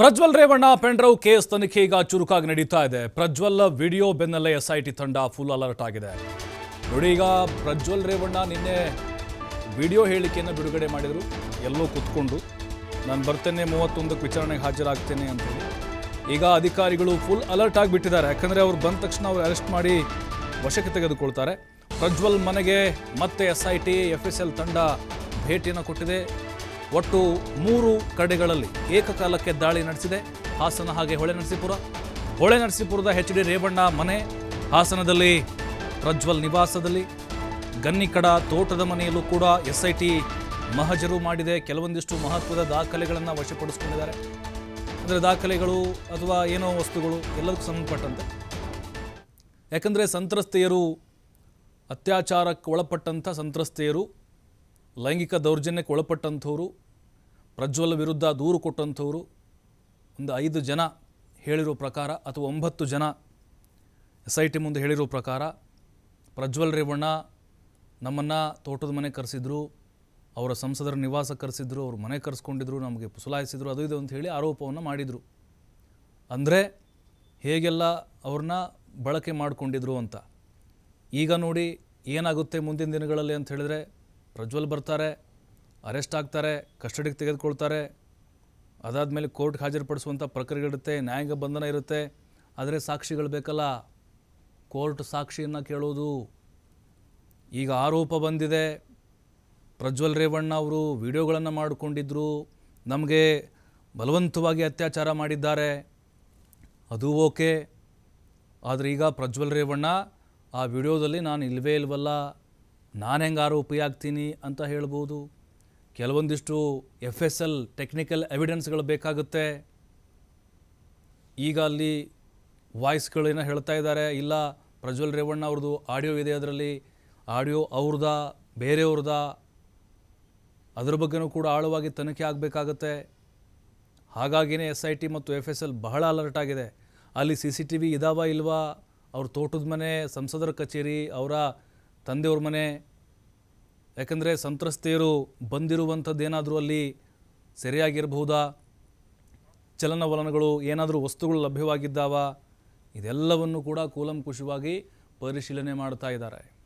Prajwal Revanna ಪೆಂಡ್ರವ್ case ತನಿಖೆ ಈಗ ಚುರುಕಾಗಿ ನಡೀತಾ ಇದೆ. ಪ್ರಜ್ವಲ್ ವಿಡಿಯೋ ಬೆನ್ನಲ್ಲೇ ಎಸ್ಐಟಿ ತಂಡ ಫುಲ್ ಅಲರ್ಟ್ ಆಗಿದೆ. ನೋಡಿ ಈಗ ಪ್ರಜ್ವಲ್ ರೇವಣ್ಣ ನಿನ್ನೆ ವಿಡಿಯೋ ಹೇಳಿಕೆಯನ್ನು ಬಿಡುಗಡೆ ಮಾಡಿದರು. ಎಲ್ಲೋ ಕುತ್ಕೊಂಡು, ನಾನು ಬರ್ತೇನೆ, ಮೂವತ್ತೊಂದಕ್ಕೆ ವಿಚಾರಣೆಗೆ ಹಾಜರಾಗ್ತೇನೆ ಅಂತೇಳಿ ಈಗ ಅಧಿಕಾರಿಗಳು ಫುಲ್ ಅಲರ್ಟ್ ಆಗಿಬಿಟ್ಟಿದ್ದಾರೆ ಯಾಕಂದರೆ ಅವ್ರು ಬಂದ ತಕ್ಷಣ ಅವ್ರು ಅರೆಸ್ಟ್ ಮಾಡಿ ವಶಕ್ಕೆ ತೆಗೆದುಕೊಳ್ತಾರೆ. ಪ್ರಜ್ವಲ್ ಮನೆಗೆ ಮತ್ತೆ S I T F S L ತಂಡ ಭೇಟಿಯನ್ನು ಕೊಟ್ಟಿದೆ. ಒಟ್ಟು ಮೂರು ಕಡೆಗಳಲ್ಲಿ ಏಕಕಾಲಕ್ಕೆ ದಾಳಿ ನಡೆಸಿದೆ. ಹಾಸನ ಹಾಗೆ ಹೊಳೆ ನರಸೀಪುರ. ಹೊಳೆ ನರಸೀಪುರದ ಎಚ್ ಡಿ ರೇವಣ್ಣ ಮನೆ, ಹಾಸನದಲ್ಲಿ ಪ್ರಜ್ವಲ್ ನಿವಾಸದಲ್ಲಿ. ಗನ್ನಿಕಡ ತೋಟದ ಮನೆಯಲ್ಲೂ ಕೂಡ ಎಸ್ ಐ ಟಿ ಮಹಜರು ಮಾಡಿದೆ. ಕೆಲವೊಂದಿಷ್ಟು ಮಹತ್ವದ ದಾಖಲೆಗಳನ್ನು ವಶಪಡಿಸಿಕೊಂಡಿದ್ದಾರೆ. ಅಂದರೆ ದಾಖಲೆಗಳು ಅಥವಾ ಏನೋ ವಸ್ತುಗಳು ಎಲ್ಲದಕ್ಕೂ ಸಂಬಂಧಪಟ್ಟಂತೆ. ಯಾಕಂದರೆ ಸಂತ್ರಸ್ತೆಯರು ಅತ್ಯಾಚಾರಕ್ಕೆ ಒಳಪಟ್ಟಂಥ ಸಂತ್ರಸ್ತೆಯರು ಲೈಂಗಿಕ ದೌರ್ಜನ್ಯಕ್ಕೆ ಒಳಪಟ್ಟಂಥವರು, ಪ್ರಜ್ವಲ್ ವಿರುದ್ಧ ದೂರು ಕೊಟ್ಟಂಥವರು, ಒಂದು ಐದು ಜನ ಹೇಳಿರೋ ಪ್ರಕಾರ ಅಥವಾ ಒಂಬತ್ತು ಜನ ಎಸ್ ಐ ಟಿ ಮುಂದೆ ಹೇಳಿರೋ ಪ್ರಕಾರ ಪ್ರಜ್ವಲ್ ರೇವಣ್ಣ ನಮ್ಮನ್ನು ತೋಟದ ಮನೆ ಕರೆಸಿದ್ರು, ಅವರ ಸಂಸದರ ನಿವಾಸ ಕರೆಸಿದ್ರು, ಅವ್ರ ಮನೆ ಕರೆಸ್ಕೊಂಡಿದ್ರು, ನಮಗೆ ಪುಸಲಾಯಿಸಿದ್ರು, ಅದು ಇದು ಅಂತ ಹೇಳಿ ಆರೋಪವನ್ನು ಮಾಡಿದರು. ಅಂದರೆ ಹೇಗೆಲ್ಲ ಅವ್ರನ್ನ ಬಳಕೆ ಮಾಡಿಕೊಂಡಿದ್ರು ಅಂತ. ಈಗ ನೋಡಿ ಏನಾಗುತ್ತೆ ಮುಂದಿನ ದಿನಗಳಲ್ಲಿ ಅಂತ ಹೇಳಿದ್ರೆ ಪ್ರಜ್ವಲ್ ಬರ್ತಾರೆ, ಅರೆಸ್ಟ್ ಆಗ್ತಾರೆ, ಕಸ್ಟಡಿಗೆ ತೆಗೆದುಕೊಳ್ತಾರೆ. ಅದಾದಮೇಲೆ ಕೋರ್ಟ್ಗೆ ಹಾಜರುಪಡಿಸುವಂಥ ಪ್ರಕ್ರಿಯೆಗಳಿರುತ್ತೆ ನ್ಯಾಯಾಂಗ ಬಂಧನ ಇರುತ್ತೆ. ಆದರೆ ಸಾಕ್ಷಿಗಳು ಬೇಕಲ್ಲ. ಕೋರ್ಟ್ ಸಾಕ್ಷಿಯನ್ನು ಕೇಳೋದು. ಈಗ ಆರೋಪ ಬಂದಿದೆ. ಪ್ರಜ್ವಲ್ ರೇವಣ್ಣ ಅವರು ವಿಡಿಯೋಗಳನ್ನು ಮಾಡಿಕೊಂಡಿದ್ದರು ನಮಗೆ ಬಲವಂತವಾಗಿ ಅತ್ಯಾಚಾರ ಮಾಡಿದ್ದಾರೆ. ಅದು ಓಕೆ. ಆದರೆ ಈಗ ಪ್ರಜ್ವಲ್ ರೇವಣ್ಣ ಆ ವಿಡಿಯೋದಲ್ಲಿ ನಾನು ಇಲ್ವೇ ಇಲ್ವಲ್ಲ. ನಾನು ಹೆಂಗಾರು ಉಪಯೋಗ್ತೀನಿ ಅಂತ ಹೇಳ್ಬೋದು. ಕೆಲವೊಂದಿಷ್ಟು ಎಫ್ ಎಸ್ ಎಲ್ ಟೆಕ್ನಿಕಲ್ ಎವಿಡೆನ್ಸ್ಗಳು ಬೇಕಾಗುತ್ತೆ. ಈಗ ಅಲ್ಲಿ ವಾಯ್ಸ್ಗಳೇನೋ ಹೇಳ್ತಾ ಇದ್ದಾರೆ. ಇಲ್ಲ, ಪ್ರಜ್ವಲ್ ರೇವಣ್ಣ ಅವ್ರದ್ದು ಆಡಿಯೋ ಇದೆ ಅದರಲ್ಲಿ. ಆಡಿಯೋ ಅವ್ರದ ಬೇರೆಯವ್ರದ ಅದ್ರ ಬಗ್ಗೆನೂ ಕೂಡ ಆಳವಾಗಿ ತನಿಖೆ ಆಗಬೇಕಾಗತ್ತೆ. ಹಾಗಾಗಿನೇ ಎಸ್ ಐ ಟಿ ಮತ್ತು ಎಫ್ ಎಸ್ ಎಲ್ ಬಹಳ ಅಲರ್ಟ್ ಆಗಿದೆ. ಅಲ್ಲಿ ಸಿ ಸಿ ಟಿ ವಿ ಇದಾವ ಇಲ್ವಾ? ಅವ್ರ ತೋಟದ ಮನೆ, ಸಂಸದರ ಕಚೇರಿ, ಅವರ ತಂದೆಯವ್ರ ಮನೆ. ಯಾಕಂದರೆ ಸಂತ್ರಸ್ತೆಯರು ಬಂದಿರುವಂಥದ್ದು ಏನಾದರೂ ಅಲ್ಲಿ ಸರಿಯಾಗಿರಬಹುದಾ? ಚಲನವಲನಗಳು ಏನಾದರೂ ವಸ್ತುಗಳು ಲಭ್ಯವಾಗಿದ್ದಾವ? ಇದೆಲ್ಲವನ್ನು ಕೂಡ ಕೂಲಂಕುಷವಾಗಿ ಪರಿಶೀಲನೆ ಮಾಡ್ತಾ ಇದ್ದಾರೆ.